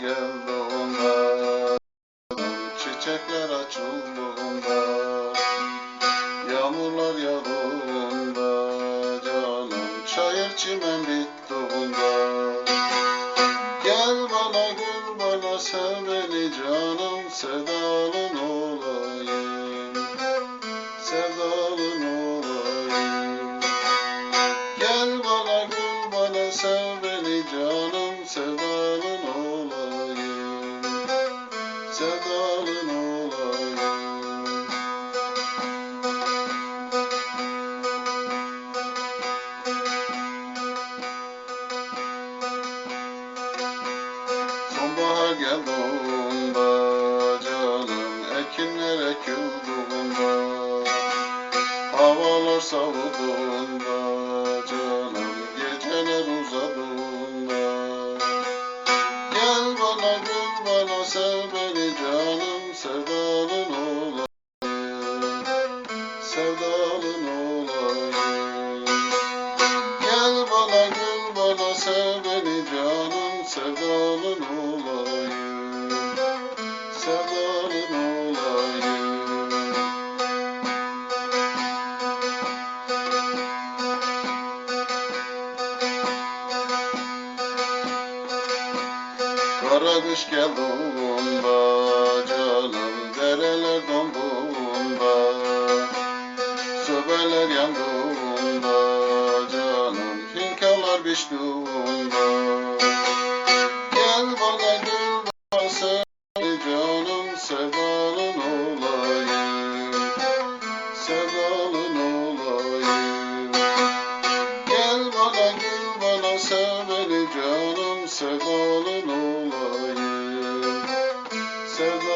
geldiğinde Çiçekler açıldığında Yağmurlar yağdığında Canım çayır çimen bittiğinde. Gel bana gül bana sev beni canım Sevdalın olayım. Sevdalın olayım. Gel bana gül bana sev beni canım Sevdalın olayım Sevdalın olayım Sonbahar geldiğinde canım Ekinler ekildiğinde Havalar savulduğunda canım Geceler uzadığında. Gel bana gül bana sev beni Sevdalın olayım Sevdalın olayım Gel bana gül bana sev beni canım Sevdalın olayım Sevdalın olayım Kara kış geldiğinde canım Dereler donduğunda. Söbeler yandığında canım Hinkalar biçtiğinde. Gel bana gül bana canım Sevdalın olayım Sevdalın olayım. Gel bana gül bana sev beni canım sevdanın olayım Sevda